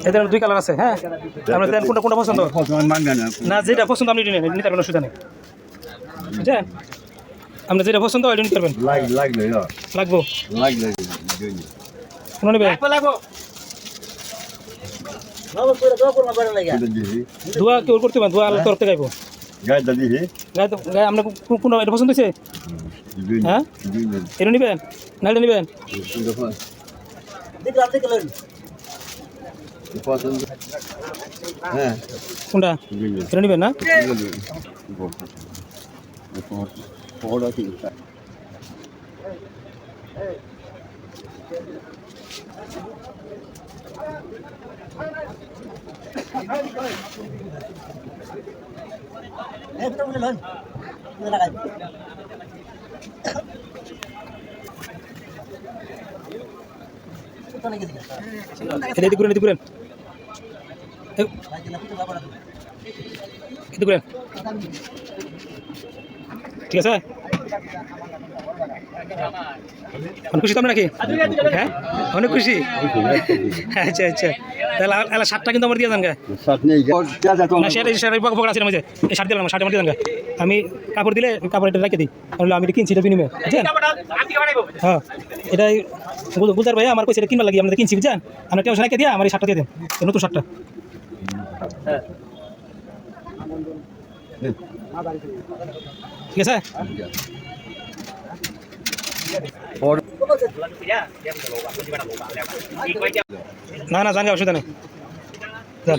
এদের দুই কালার আছে হ্যাঁ? আপনার দেন কোনটা কোনটা পছন্দ? না যেটা পছন্দ আপনি নিতে নিতে পারবেন অসুবিধা নেই। বুঝছেন? আপনি যেটা পছন্দ ওইটা নিতে পারবেন। লাগবো কোনো নেবে? ধোয়া কেউ করতে পারেন ধোয়া আলাদা তরফ থেকে গাইবো গায়টা দিহি গায়ে গায়ে আপনার কোন এটা পছন্দ হয়েছে? হ্যাঁ? এটা নেবেন? না এটা নেবেন? পছন্দ হ্যাঁ। কোনটা? দুই না? এটা নেবেন না পড়া কি এটা এদিকে ঘুরেন এদিকে ঘুরেন। এদিকে ঘুরেন। ঠিক আছে? অনেক খুশি তো আপনি নাকি? হ্যাঁ? অনেক খুশি? আচ্ছা আচ্ছা। তাহলে শার্টটা কিন্তু আমার দিয়ে দেন গা। পকড় আছে মাঝে। এই শার্ট দিলাম শার্ট আমার দিয়ে দেন আমি কাপড় দিলে কাপড় এটা রেখে দিই। তাহলে আমি এটা কিনছি এটা বিনিময়ে। বুঝছেন? হ্যাঁ। এটাই গুল- গুলজার ভাই আমার কইছে এটা কিনবার লাগি আপনাদের কিনছি বুঝছেন? আপনার টেনশন রেখে দিয়ে? আমার এই শার্টটা দিয়ে দেন। নতুন শার্টটা। ঠিক আছে? না না জানি অসুবিধা নেই যান।